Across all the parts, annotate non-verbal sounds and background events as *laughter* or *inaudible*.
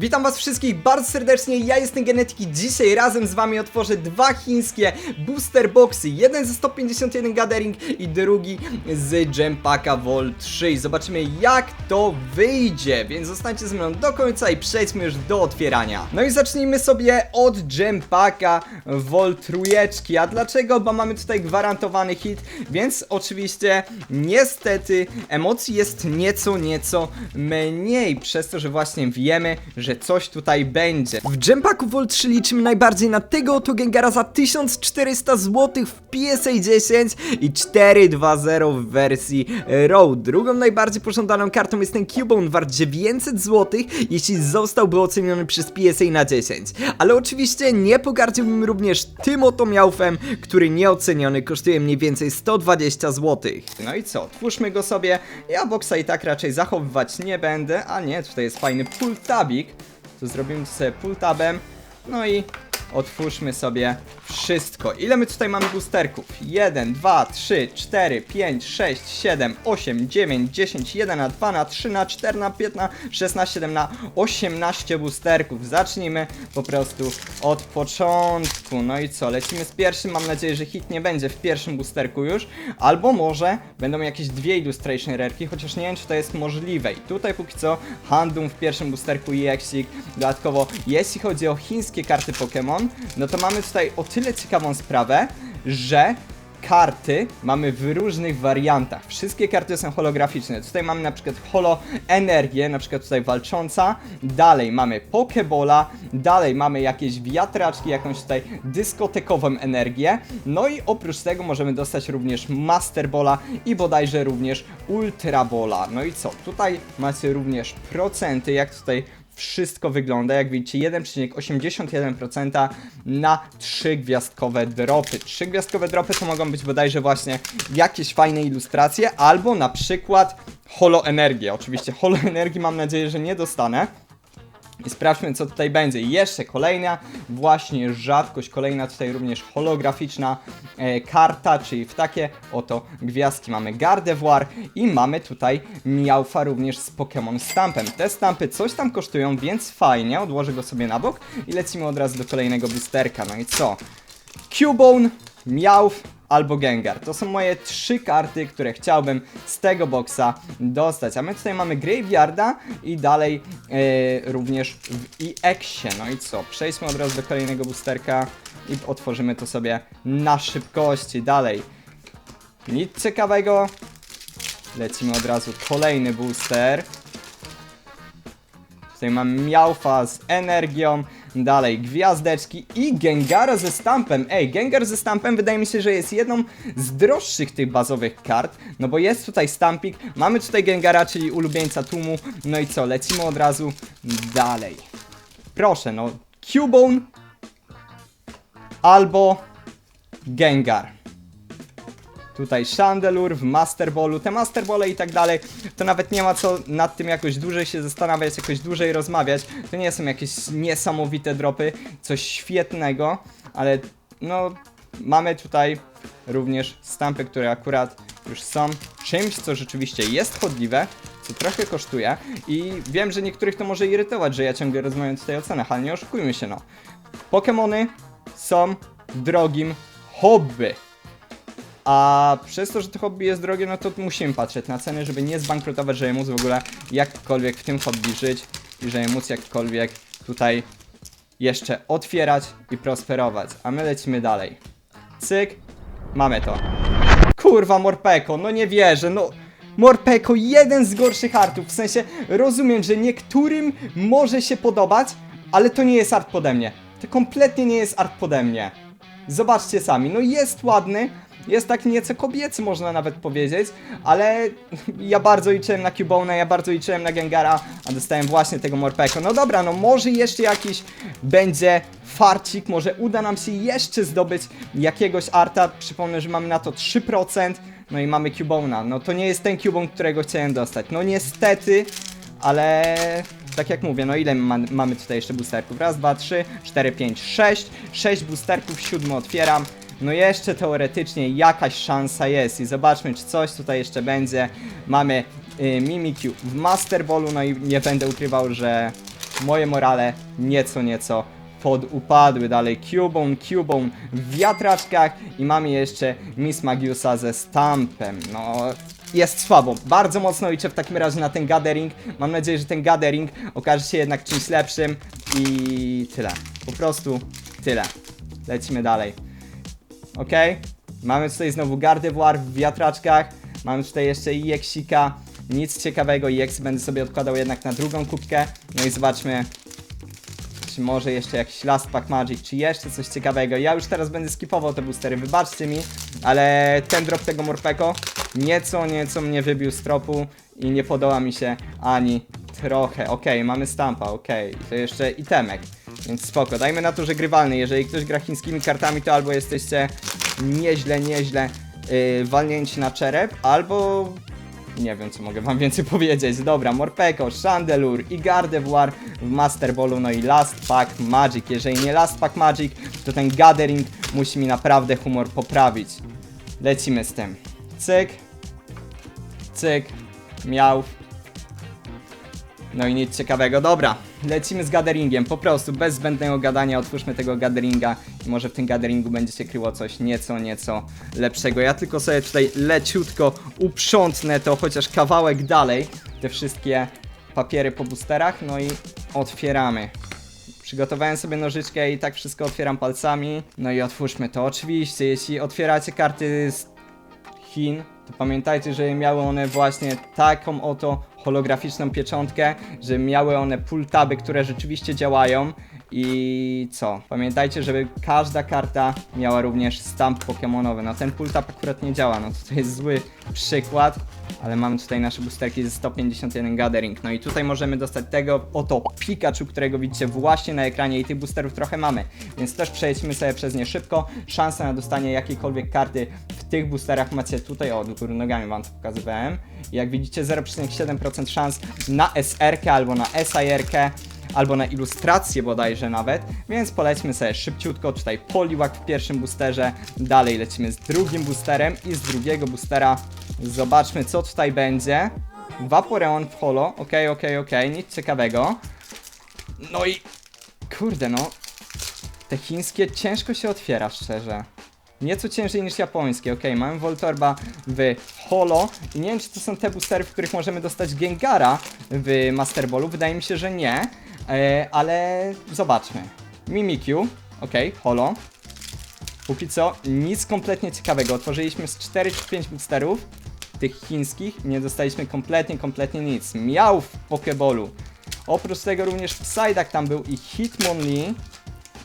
Witam was wszystkich bardzo serdecznie, ja jestem Genetyki. Dzisiaj razem z wami otworzę dwa chińskie booster boxy. Jeden ze 151 gathering i drugi z Gempaka Vol 3. I Zobaczymy jak to wyjdzie, więc zostańcie ze mną do końca i przejdźmy już do otwierania. No i zacznijmy sobie od Gempaka Vol trójeczki. A dlaczego? Bo mamy tutaj gwarantowany hit, więc oczywiście niestety emocji jest nieco, nieco mniej, przez to, że właśnie wiemy, że coś tutaj będzie. W Gempaku Vol 3 liczymy najbardziej na tego oto Gengara za 1400 zł w PSA 10 i 4.2.0 w wersji Road. Drugą najbardziej pożądaną kartą jest ten Cubone wart 900 zł, jeśli zostałby oceniony przez PSA na 10. Ale oczywiście nie pogardziłbym również tym oto miałfem, który nieoceniony kosztuje mniej więcej 120 zł. No i co? Twórzmy go sobie. Ja boksa i tak raczej zachowywać nie będę, a nie, tutaj jest fajny pull tabik. To zrobimy to sobie pull tabem. No i otwórzmy sobie wszystko. Ile my tutaj mamy boosterków? 1, 2, 3, 4, 5, 6, 7, 8, 9, 10, 1 na 2 na 3 na 4 na 5 na 16, 7 na 18 boosterków. Zacznijmy po prostu od początku. No i co? Lecimy z pierwszym. Mam nadzieję, że hit nie będzie w pierwszym boosterku już. Albo może będą jakieś dwie illustration rarki, chociaż nie wiem, czy to jest możliwe. I tutaj póki co Handum w pierwszym boosterku i Exik. Dodatkowo, jeśli chodzi o chińskie karty Pokémon, no to mamy tutaj o tyle ciekawą sprawę, że karty mamy w różnych wariantach. Wszystkie karty są holograficzne. Tutaj mamy na przykład holo energię, na przykład tutaj walcząca. Dalej mamy pokebola, dalej mamy jakieś wiatraczki, jakąś tutaj dyskotekową energię. No i oprócz tego możemy dostać również masterbola i bodajże również ultrabola. No i co? Tutaj macie również procenty, jak tutaj wszystko wygląda. Jak widzicie, 1,81% na 3 gwiazdkowe dropy. 3 gwiazdkowe dropy to mogą być bodajże właśnie jakieś fajne ilustracje, albo na przykład holoenergia. Oczywiście holoenergii mam nadzieję, że nie dostanę. I sprawdźmy, co tutaj będzie. Jeszcze kolejna, właśnie rzadkość, kolejna tutaj również holograficzna e, karta, czyli w takie oto gwiazdki. Mamy Gardevoir i mamy tutaj Miałfa również z Pokémon Stampem. Te stampy coś tam kosztują, więc fajnie, odłożę go sobie na bok i lecimy od razu do kolejnego boosterka. No i co? Cubone, Miałf albo Gengar. To są moje trzy karty, które chciałbym z tego boxa dostać. A my tutaj mamy Graveyarda i dalej e, również w EX-ie. No i co? Przejdźmy od razu do kolejnego boosterka i otworzymy to sobie na szybkości. Dalej. Nic ciekawego. Lecimy od razu kolejny booster. Tutaj mam Miałfa z energią, dalej gwiazdeczki i Gengara ze stampem. Ej, Gengar ze stampem wydaje mi się, że jest jedną z droższych tych bazowych kart, no bo jest tutaj stampik, mamy tutaj Gengara, czyli ulubieńca tłumu, no i co, lecimy od razu dalej. Proszę, no, Cubone albo Gengar. Tutaj Chandelure w Master Ballu, te Master Ball i tak dalej, to nawet nie ma co nad tym jakoś dłużej się zastanawiać, jakoś dłużej rozmawiać. To nie są jakieś niesamowite dropy, coś świetnego, ale no mamy tutaj również stampy, które akurat już są czymś, co rzeczywiście jest chodliwe, co trochę kosztuje i wiem, że niektórych to może irytować, że ja ciągle rozmawiam tutaj o cenach, ale nie oszukujmy się no. Pokémony są drogim hobby. A przez to, że to hobby jest drogie, no to musimy patrzeć na ceny, żeby nie zbankrutować, żeby móc w ogóle jakkolwiek w tym hobby żyć i żeby móc jakkolwiek tutaj jeszcze otwierać i prosperować. A my lecimy dalej. Cyk, mamy to. Kurwa, Morpeko, no nie wierzę, no... Morpeko, jeden z gorszych artów, w sensie rozumiem, że niektórym może się podobać, ale to nie jest art pode mnie. To kompletnie nie jest art pode mnie. Zobaczcie sami, no jest ładny, jest tak nieco kobiecy, można nawet powiedzieć, ale ja bardzo liczyłem na Cubone, ja bardzo liczyłem na Gengara, a dostałem właśnie tego Morpeko. No dobra, no może jeszcze jakiś będzie farcik, może uda nam się jeszcze zdobyć jakiegoś arta. Przypomnę, że mamy na to 3%, no i mamy Cubona. No to nie jest ten Cubone, którego chciałem dostać. No niestety, ale tak jak mówię, no ile ma, mamy tutaj jeszcze boosterków? Raz, dwa, trzy, cztery, pięć, sześć. Sześć boosterków, siódmy otwieram. No jeszcze teoretycznie jakaś szansa jest i zobaczmy, czy coś tutaj jeszcze będzie. Mamy y, Mimikyu w Master Ballu, no i nie będę ukrywał, że moje morale nieco, nieco podupadły. Dalej Cubone, Cubone w wiatraczkach i mamy jeszcze Miss Magiusa ze Stampem. No, jest słabo. Bardzo mocno liczę w takim razie na ten gathering. Mam nadzieję, że ten gathering okaże się jednak czymś lepszym i tyle. Po prostu tyle. Lecimy dalej. Ok? Mamy tutaj znowu Gardevoir w wiatraczkach. Mamy tutaj jeszcze i Eksika. Nic ciekawego. I Eks będę sobie odkładał jednak na drugą kubkę. No i zobaczmy, czy może jeszcze jakiś Last Pack Magic, czy jeszcze coś ciekawego. Ja już teraz będę skipował te boostery, wybaczcie mi, ale ten drop tego Morpeko nieco, nieco mnie wybił z tropu i nie podoba mi się ani trochę. Okej, mamy stampa, okej, to jeszcze itemek, więc spoko. Dajmy na to, że grywalny. Jeżeli ktoś gra chińskimi kartami, to albo jesteście nieźle, nieźle yy, walnięci na czerep, albo nie wiem, co mogę wam *laughs* więcej powiedzieć. Dobra, Morpeko, Chandelure i Gardevoir w Master Ballu, no i Last Pack Magic. Jeżeli nie Last Pack Magic, to ten Gathering musi mi naprawdę humor poprawić. Lecimy z tym. Cyk. Cyk. Miał. No i nic ciekawego. Dobra, lecimy z gatheringiem. Po prostu, bez zbędnego gadania, otwórzmy tego gatheringa i może w tym gatheringu będzie się kryło coś nieco, nieco lepszego. Ja tylko sobie tutaj leciutko uprzątnę to chociaż kawałek dalej, te wszystkie papiery po boosterach, no i otwieramy. Przygotowałem sobie nożyczkę i tak wszystko otwieram palcami. No i otwórzmy to. Oczywiście, jeśli otwieracie karty z Chin, to pamiętajcie, że miały one właśnie taką oto holograficzną pieczątkę, że miały one pultaby, które rzeczywiście działają. I co? Pamiętajcie, żeby każda karta miała również stamp pokemonowy. No ten pultab akurat nie działa, no to, jest zły przykład, ale mamy tutaj nasze boosterki ze 151 Gathering. No i tutaj możemy dostać tego oto Pikachu, którego widzicie właśnie na ekranie i tych boosterów trochę mamy, więc też przejdźmy sobie przez nie szybko. Szansa na dostanie jakiejkolwiek karty w tych boosterach macie tutaj, o, do góry nogami wam to pokazywałem. Jak widzicie 0,7% szans na SR-kę albo na SIR-kę albo na ilustrację bodajże nawet, więc polećmy sobie szybciutko, tutaj Poliwag w pierwszym boosterze, dalej lecimy z drugim boosterem i z drugiego boostera zobaczmy co tutaj będzie. Vaporeon w holo, okej, okej, okej, nic ciekawego. No i kurde no, te chińskie ciężko się otwiera szczerze. Nieco ciężej niż japońskie. Okej, mamy Voltorba w holo. I nie wiem, czy to są te boostery, w których możemy dostać Gengara w Master Ballu. Wydaje mi się, że nie. E, ale zobaczmy. Mimikyu. Okej, holo. Póki co nic kompletnie ciekawego. Otworzyliśmy z 4 czy 5 boosterów tych chińskich. Nie dostaliśmy kompletnie, kompletnie nic. Miał w Pokeballu. Oprócz tego również Psyduck tam był i Hitmonlee.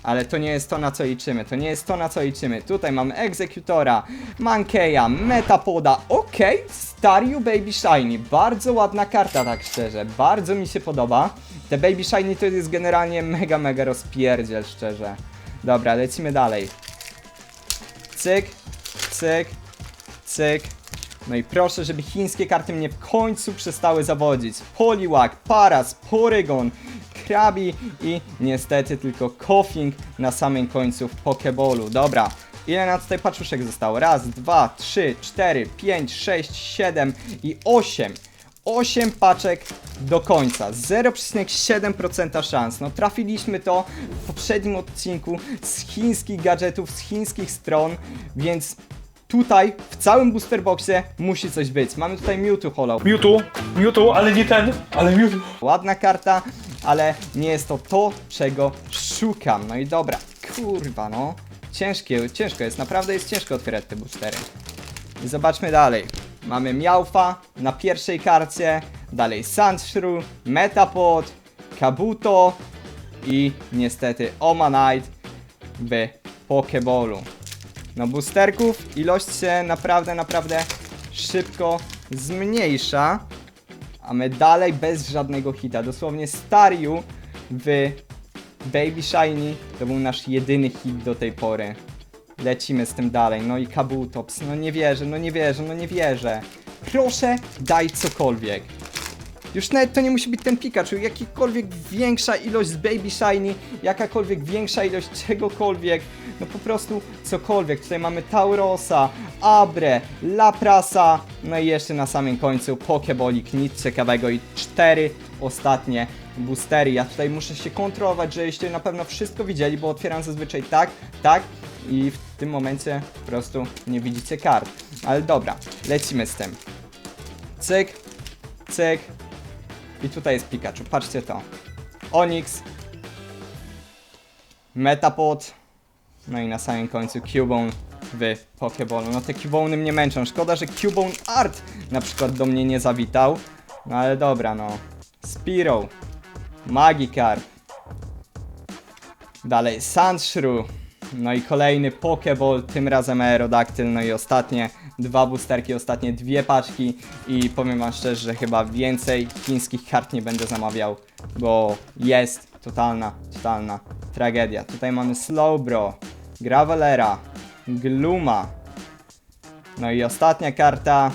Ale to nie jest to, na co liczymy. To nie jest to, na co liczymy. Tutaj mamy Executora, Mankeya, Metapoda. Okej, Staryu Baby Shiny. Bardzo ładna karta, tak szczerze. Bardzo mi się podoba. Te Baby Shiny to jest generalnie mega, mega rozpierdziel, szczerze. Dobra, lecimy dalej. Cyk, cyk, cyk. No i proszę, żeby chińskie karty mnie w końcu przestały zawodzić. Poliwag, Paras, Porygon, Krabi i niestety tylko Koffing na samym końcu w Pokeballu. Dobra, ile nam tutaj paczuszek zostało? Raz, dwa, trzy, cztery, pięć, sześć, siedem i osiem. 8 paczek do końca, 0,7% szans. No trafiliśmy to w poprzednim odcinku z chińskich gadżetów, z chińskich stron, więc tutaj w całym booster boxie musi coś być. Mamy tutaj Mewtwo Hollow. Mewtwo, Mewtwo, ale nie ten, ale Mewtwo. Ładna karta, ale nie jest to to, czego szukam. No i dobra, kurwa no. Ciężkie, ciężko jest, naprawdę jest ciężko otwierać te boostery. I zobaczmy dalej. Mamy Miałfa na pierwszej karcie, dalej Sandshrew, Metapod, Kabuto i niestety Omanite w Pokeballu. No boosterków ilość się naprawdę, naprawdę szybko zmniejsza. A my dalej bez żadnego hita. Dosłownie Staryu w Baby Shiny to był nasz jedyny hit do tej pory. Lecimy z tym dalej. No i Kabutops. No nie wierzę, no nie wierzę, no nie wierzę. Proszę, daj cokolwiek. Już nawet to nie musi być ten Pikachu, jakikolwiek większa ilość z Baby Shiny, jakakolwiek większa ilość czegokolwiek, no po prostu cokolwiek. Tutaj mamy Taurosa, Abre, Laprasa, no i jeszcze na samym końcu Pokebolik, nic ciekawego i cztery ostatnie boostery. Ja tutaj muszę się kontrolować, żebyście na pewno wszystko widzieli, bo otwieram zazwyczaj tak, tak i w tym momencie po prostu nie widzicie kart. Ale dobra, lecimy z tym. Cyk, cyk. I tutaj jest Pikachu, patrzcie to. Onyx, Metapod, no i na samym końcu Cubone w Pokeballu. No te Cubone mnie męczą. Szkoda, że Cubone Art na przykład do mnie nie zawitał. No ale dobra, no. Spiro, Magikarp, dalej Sandshrew, no i kolejny Pokeball, tym razem Aerodactyl, no i ostatnie dwa boosterki, ostatnie dwie paczki i powiem wam szczerze, że chyba więcej chińskich kart nie będę zamawiał, bo jest totalna, totalna tragedia. Tutaj mamy Slowbro, Gravelera, Gluma, no i ostatnia karta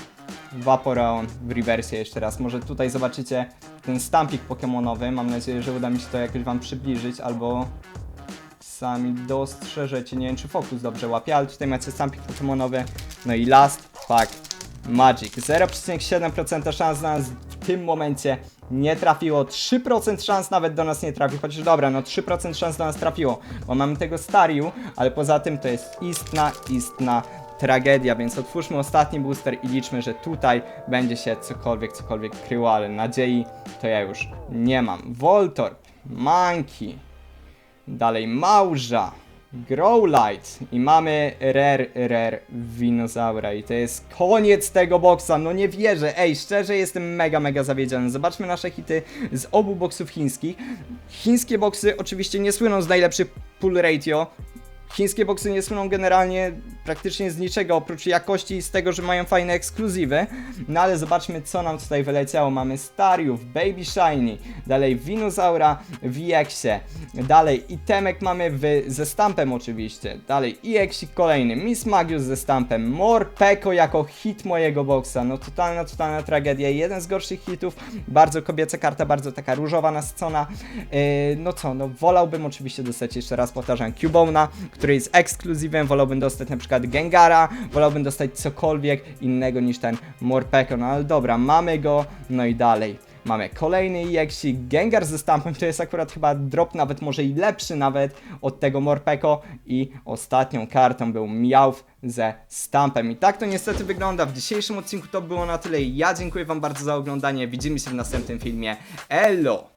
Vaporeon w rewersie jeszcze raz. Może tutaj zobaczycie ten stampik pokemonowy. Mam nadzieję, że uda mi się to jakoś wam przybliżyć albo sami dostrzeżecie. Nie wiem, czy fokus dobrze łapie, ale tutaj macie stampik pokemonowy. No i last pack Magic. 0,7% szans na nas w tym momencie nie trafiło. 3% szans nawet do nas nie trafił. Chociaż dobra, no 3% szans do nas trafiło, bo mamy tego Stariu, ale poza tym to jest istna, istna tragedia, więc otwórzmy ostatni booster i liczmy, że tutaj będzie się cokolwiek, cokolwiek kryło, ale nadziei to ja już nie mam. Voltorb, Monkey, dalej Małża, Growlite i mamy Rare, Rare Winozaura i to jest koniec tego boksa, no nie wierzę, ej, szczerze jestem mega, mega zawiedziony. Zobaczmy nasze hity z obu boksów chińskich. Chińskie boksy oczywiście nie słyną z najlepszych pull ratio, Chińskie boksy nie słyną generalnie praktycznie z niczego oprócz jakości i z tego, że mają fajne ekskluzywy. No ale zobaczmy, co nam tutaj wyleciało. Mamy Stariów, Baby Shiny, dalej Winozaura w EX-ie, dalej Itemek mamy w, ze stampem oczywiście, dalej EX kolejny, Miss Magius ze stampem, Morpeko jako hit mojego boksa. No totalna, totalna tragedia. Jeden z gorszych hitów, bardzo kobieca karta, bardzo taka różowa nasycona. Yy, no co, no wolałbym oczywiście dostać jeszcze raz, powtarzam, Cubona, który jest ekskluzywem, wolałbym dostać na przykład Gengara, wolałbym dostać cokolwiek innego niż ten Morpeko, no ale dobra, mamy go, no i dalej. Mamy kolejny EXik, Gengar ze stampem, to jest akurat chyba drop nawet może i lepszy nawet od tego Morpeko i ostatnią kartą był Meowth ze stampem. I tak to niestety wygląda. W dzisiejszym odcinku to było na tyle. Ja dziękuję wam bardzo za oglądanie. Widzimy się w następnym filmie. Elo!